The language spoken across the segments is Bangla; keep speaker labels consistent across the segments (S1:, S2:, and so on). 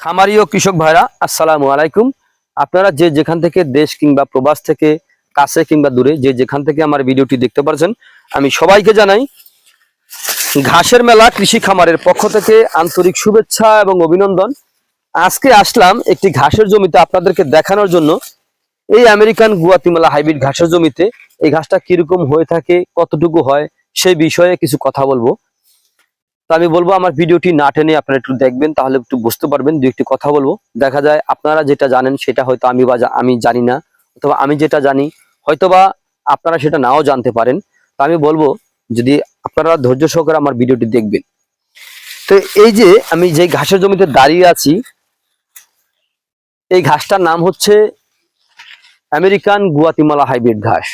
S1: খামারি ও কৃষক ভাইরা, আসসালামু আলাইকুম। আপনারা যে যেখান থেকে দেশ কিংবা প্রবাস থেকে কাছে কিংবা দূরে যে যেখান থেকে আমার ভিডিওটি দেখতে পারছেন, আমি সবাইকে জানাই, ঘাসের মেলা কৃষি খামারের পক্ষ থেকে আন্তরিক শুভেচ্ছা এবং অভিনন্দন। আজকে আসলাম একটি ঘাসের জমিতে আপনাদেরকে দেখানোর জন্য। এই আমেরিকান গুয়াতিমালা হাইব্রিড ঘাসের জমিতে এই ঘাসটা কীরকম হয়ে থাকে, কতটুকু হয় সেই বিষয়ে কিছু কথা বলব। তো আমি বলব আমার ভিডিওটি না টেনে আপনারা একটু দেখবেন, তাহলে একটু বুঝতে পারবেন, দু একটি কথা বলব। দেখা যায় আপনারা যেটা জানেন সেটা হয়তো আমি বা আমি জানি না, অথবা আমি যেটা জানি, হয়তোবা আপনারা সেটা নাও জানতে পারেন। তো আমি বলব, যদি আপনারা ধৈর্য সহকারে আমার ভিডিওটি দেখবেন। তো এই যে আমি যে ঘাসের জমিতে দাঁড়িয়ে আছি, এই ঘাসটার নাম হচ্ছে আমেরিকান গুয়াতিমালা হাইব্রিড ঘাস।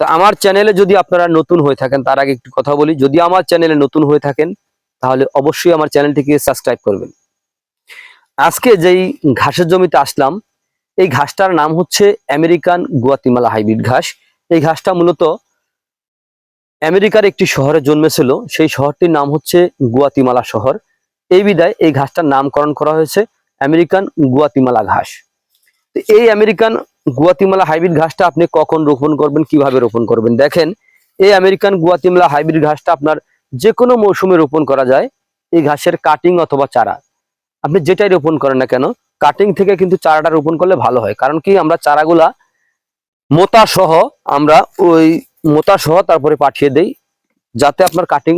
S1: তো আমার চ্যানেলে যদি আপনারা নতুন হয়ে থাকেন, তার আগে একটু কথা বলি, যদি আমার চ্যানেলে নতুন হয়ে থাকেন তাহলে অবশ্যই আমার চ্যানেলটিকে সাবস্ক্রাইব করবেন। আজকে যেই ঘাসের জমিতে আসলাম, এই ঘাসটার নাম হচ্ছে আমেরিকান গুয়াতিমালা হাইব্রিড ঘাস। এই ঘাসটা মূলত আমেরিকার একটি শহরে জন্মেছিল, সেই শহরটির নাম হচ্ছে গুয়াতিমালা শহর। এই বিদায় এই ঘাসটার নামকরণ করা হয়েছে আমেরিকান গুয়াতিমালা ঘাস। এই আমেরিকান গুয়াতিমালা হাইব্রিড ঘাসটা আপনি কখন রোপণ করবেন, কীভাবে রোপণ করবেন? দেখেন, এই আমেরিকান গুয়াতিমালা হাইব্রিড ঘাসটা আপনার যে কোনো মৌসুমে রোপণ করা যায় এই ঘাসের কাটিং অথবা চারা। আপনি যেটাই রোপণ করেন না কেন কাটিং থেকে কিন্তু চারাটা রোপণ করলে ভালো হয়। কারণ কি আমরা চারাগুলা মোতা সহ আমরা ওই মোতা সহ তারপরে পাঠিয়ে দেই, যাতে আপনার কাটিং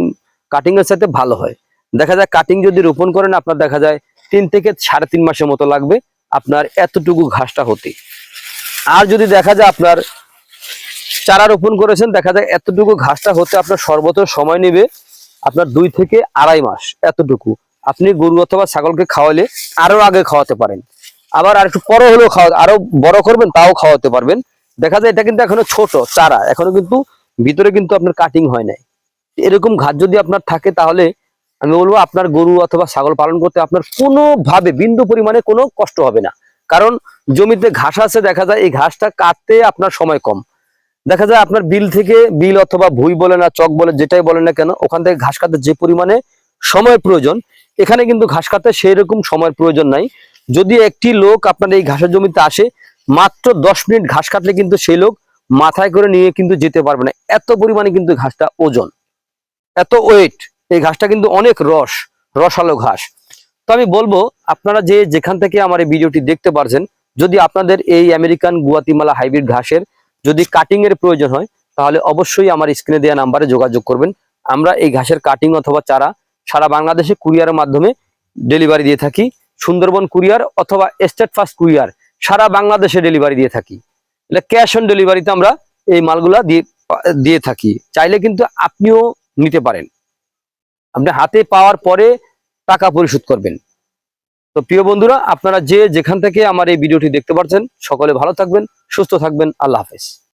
S1: কাটিং এর সাথে ভালো হয়। দেখা যায় কাটিং যদি রোপণ করেন, আপনার দেখা যায় তিন থেকে সাড়ে তিন মাসের মতো লাগবে আপনার এতটুকু ঘাসটা হতে। আর যদি দেখা যায় আপনার চারা রোপণ করেছেন, দেখা যায় এতটুকু ঘাসটা হতে আপনার সর্বোচ্চ সময় নেবে আপনার দুই থেকে আড়াই মাস, এতটুকু। আপনি গরু অথবা ছাগলকে খাওয়ালে আরও আগে খাওয়াতে পারেন। আবার আর একটু বড় হলেও খাওয়া আরও বড় করবেন, তাও খাওয়াতে পারবেন। দেখা যায় এটা কিন্তু এখনও ছোট চারা, এখনও কিন্তু ভিতরে কিন্তু আপনার কাটিং হয় নাই। এরকম ঘাস যদি আপনার থাকে তাহলে আমি বলব আপনার গরু অথবা ছাগল পালন করতে আপনার কোনোভাবে বিন্দু পরিমাণে কোনো কষ্ট হবে না। কারণ জমিতে ঘাস আছে, দেখা যায় এই ঘাসটা কাটতে আপনার সময় কম। দেখা যায় আপনার বিল থেকে বিল অথবা ভুই বলে না চক বলে যেটাই বলে না কেন, ওখান থেকে ঘাস কাটতে যে পরিমাণে সময় প্রয়োজন, এখানে কিন্তু ঘাস কাটতে সেই রকম সময়ের প্রয়োজন নাই। যদি একটি লোক আপনার এই ঘাসের জমিতে আসে, মাত্র দশ মিনিট ঘাস কাটলে কিন্তু সেই লোক মাথায় করে নিয়ে কিন্তু যেতে পারবে না। এত পরিমাণে কিন্তু ঘাসটা ওজন, এত ওয়েট এই ঘাসটা কিন্তু অনেক রস, রসালো ঘাস। তো আমি বলব, আপনারা যে যেখান থেকে আমার এই ভিডিওটি দেখতে পারছেন, যদি আপনাদের এই আমেরিকান গুয়াতিমালা হাইব্রিড ঘাসের যদি কাটিং এর প্রয়োজন হয়, তাহলে অবশ্যই আমার স্ক্রিনে দেওয়া নাম্বারে যোগাযোগ করবেন। আমরা এই ঘাসের কাটিং অথবা চারা সারা বাংলাদেশে কুরিয়ারের মাধ্যমে ডেলিভারি দিয়ে থাকি। সুন্দরবন কুরিয়ার অথবা স্টেট ফাস্ট কুরিয়ার সারা বাংলাদেশে ডেলিভারি দিয়ে থাকি। এটা ক্যাশ অন ডেলিভারিতে আমরা এই মালগুলা দিয়ে দিয়ে থাকি। চাইলে কিন্তু আপনিও নিতে পারেন। আপনি হাতে পাওয়ার পরে টাকা পরিশোধ করবেন। তো প্রিয় বন্ধুরা, আপনারা যে যেখান থেকে আমার এই ভিডিওটি দেখতে পাচ্ছেন সকলে ভালো থাকবেন, সুস্থ থাকবেন, আল্লাহ হাফেজ।